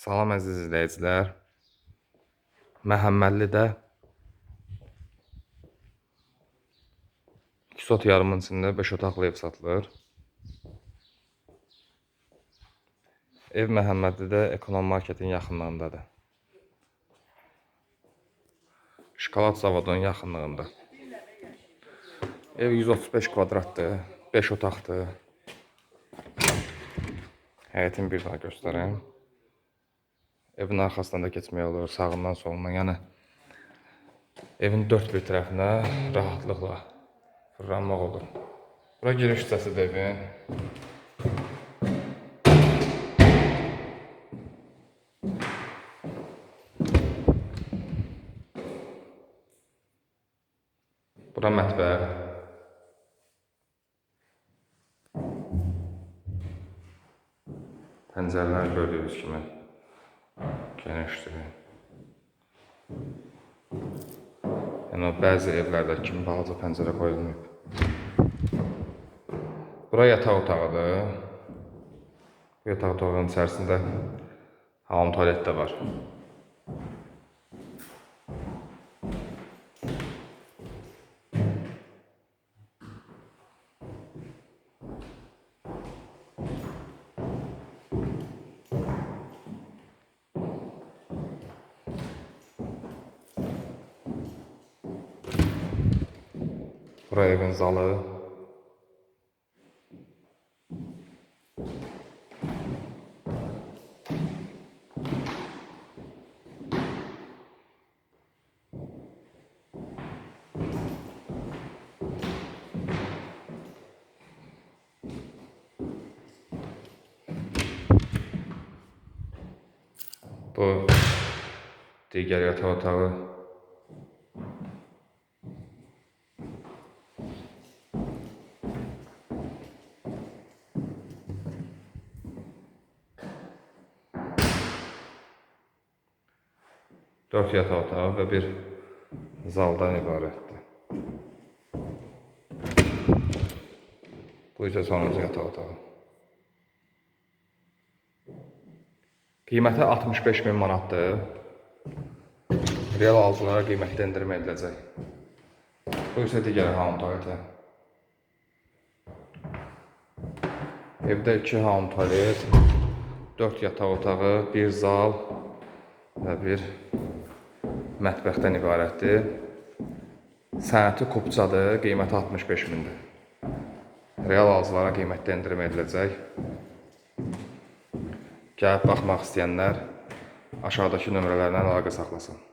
Salam əziz izləyicilər. Məhəmmədlidə 2 sot yarımın içində 5 otaqlı ev satılır. Ev Məhəmmədlidə Ekonom Marketin yaxınlığındadır. Şokolad zavodunun yaxınlığında. Ev 135 kvadratdır, 5 otaqdır. Həyətin bir daha göstəreyim. Evin arxasından da keçmək olur, sağından solundan. Yəni evin dörd bir tərəfinə rahatlıqla fırlanmaq olur. Bura giriş hissəsidir evin. Bura mətbəx. Pəncərələr gördüyünüz kimi genişdir. Yəni o bəzi evlərdə kimi balaca pəncərə qoyulmayıb. Bura yataq otağıdır. Bu yataq otağının içərisində hamam tualet də var. Bura evin zalı. Bu digər yataq otağı. Dört yataq otağı və bir zaldan ibarətdir. Bu isə sonuncu yataq otağı. Qiyməti 65 min manatdır. Real alıcılara qiymətdə endirim ediləcək. Bu isə digər hamam tualeti. Evdə 2 hamam tualet, 4 yataq otağı, bir zal və bir mətbəxdən ibarətdir. Sənəti kupçadır, qiyməti 65 mindir. Real alıcılara qiymətdə endirim ediləcək. Gəlib baxmaq istəyənlər aşağıdakı nömrələrlə əlaqə saxlasın.